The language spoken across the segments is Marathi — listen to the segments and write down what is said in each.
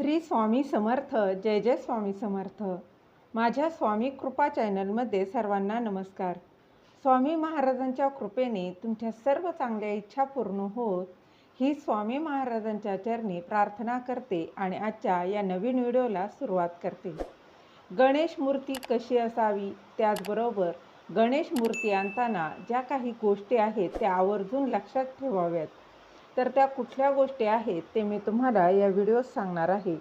श्री स्वामी समर्थ जय जय स्वामी समर्थ. माझ्या स्वामी कृपा चॅनलमध्ये सर्वांना नमस्कार. स्वामी महाराजांच्या कृपेने तुमच्या सर्व चांगल्या इच्छा पूर्ण होत ही स्वामी महाराजांच्या चरणी प्रार्थना करते आणि आजच्या या नवीन व्हिडिओला सुरुवात करते. गणेश मूर्ती कशी असावी? त्याचबरोबर गणेश मूर्ती आणताना ज्या काही गोष्टी आहेत त्या आवर्जून लक्षात ठेवाव्यात. तर त्या कुठल्या गोष्टी आहेत ते मी तुम्हाला या व्हिडिओत सांगणार आहे.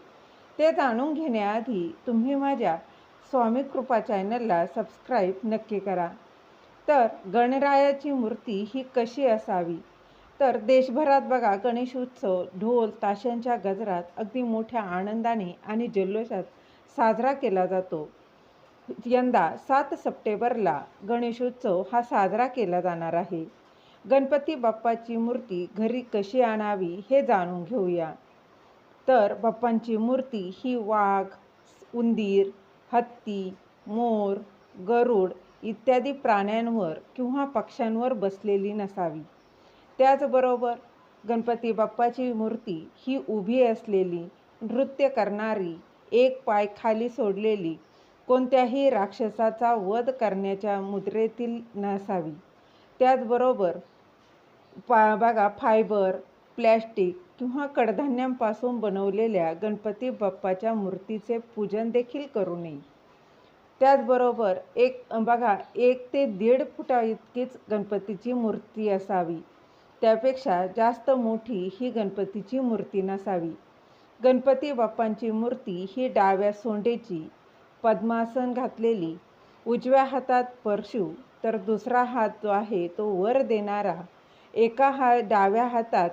ते जाणून घेण्याआधी तुम्ही माझ्या स्वामी कृपा चॅनलला सबस्क्राईब नक्की करा. तर गणरायाची मूर्ती ही कशी असावी? तर देशभरात बघा गणेश उत्सव ढोल ताशांच्या गजरात अगदी मोठ्या आनंदाने आणि जल्लोषात साजरा केला जातो. यंदा सात सप्टेंबरला गणेशोत्सव हा साजरा केला जाणार आहे. गणपती बाप्पाची मूर्ती घरी कशी आणावी हे जाणून घेऊया. तर बाप्पांची मूर्ती ही वाघ उंदीर हत्ती मोर गरुड इत्यादी प्राण्यांवर किंवा पक्ष्यांवर बसलेली नसावी. त्याचबरोबर गणपती बाप्पाची मूर्ती ही उभी असलेली नृत्य करणारी एक पाय खाली सोडलेली कोणत्याही राक्षसाचा वध करण्याच्या मुद्रेतील नसावी. त्याचबरोबर पा बघा फायबर प्लॅस्टिक किंवा कडधान्यांपासून बनवलेल्या गणपती बाप्पाच्या मूर्तीचे पूजन देखील करू नये. त्याचबरोबर एक बघा एक ते दीड फुटा इतकीच गणपतीची मूर्ती असावी. त्यापेक्षा जास्त मोठी ही गणपतीची मूर्ती नसावी. गणपती बाप्पांची मूर्ती ही डाव्या सोंडेची पद्मासन घातलेली उजव्या हातात परशू तर दुसरा हात जो आहे तो वर देणारा एका हा डाव्या हातात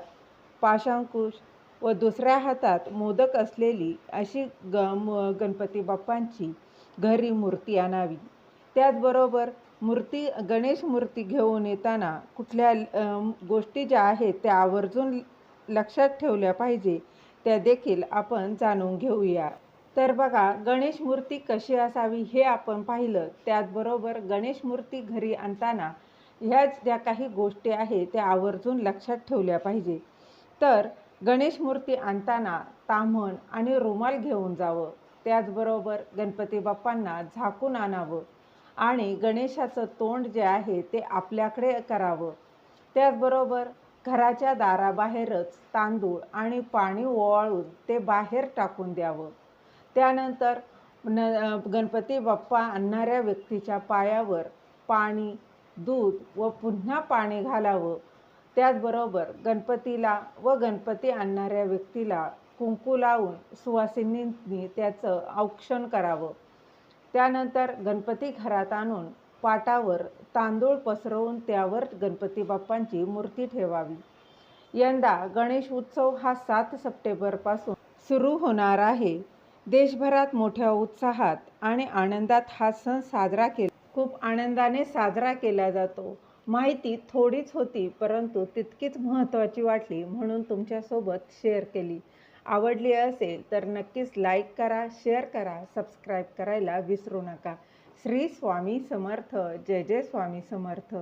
पाशांकुश व दुसऱ्या हातात मोदक असलेली अशी ग म गणपती बाप्पांची घरी मूर्ती आणावी. त्याचबरोबर मूर्ती गणेश मूर्ती घेऊन येताना कुठल्या गोष्टी ज्या आहेत त्या आवर्जून लक्षात ठेवल्या पाहिजे त्या देखील आपण जाणून घेऊया. तर बघा गणेश मूर्ती कशी असावी हे आपण पाहिलं. त्याचबरोबर गणेश मूर्ती घरी आणताना ह्याच ज्या काही गोष्टी आहेत त्या आवर्जून लक्षात ठेवल्या पाहिजे. तर गणेश मूर्ती आणताना ताम्हण आणि रुमाल घेऊन जावं. त्याचबरोबर गणपती बाप्पांना झाकून आणावं आणि गणेशाचं तोंड जे आहे ते आपल्याकडे करावं. त्याचबरोबर घराच्या दाराबाहेरच तांदूळ आणि पाणी ओवाळून ते बाहेर टाकून द्यावं. त्यानंतर न गणपती बाप्पा आणणाऱ्या व्यक्तीच्या पायावर पाणी दूध व पुन्हा पाणी घालावं. त्याचबरोबर गणपतीला व गणपती आणणाऱ्या व्यक्तीला कुंकू लावून सुवासिनींनी त्याचं औक्षण करावं. त्यानंतर गणपती घरात आणून पाटावर तांदूळ पसरवून त्यावर गणपती बाप्पांची मूर्ती ठेवावी. यंदा गणेश उत्सव हा सात सप्टेंबरपासून सुरू होणार आहे. देशभरात मोठ्या उत्साहात आणि आनंदात हा सण साजरा केला. खूप आनंदाने साजरा केला जातो. माहिती थोडीच होती परंतु तितकीच महत्त्वाची वाटली म्हणून तुमच्यासोबत शेअर केली. आवडली असेल तर नक्कीच लाईक करा शेअर करा सबस्क्राईब करायला विसरू नका. श्री स्वामी समर्थ जय जय स्वामी समर्थ.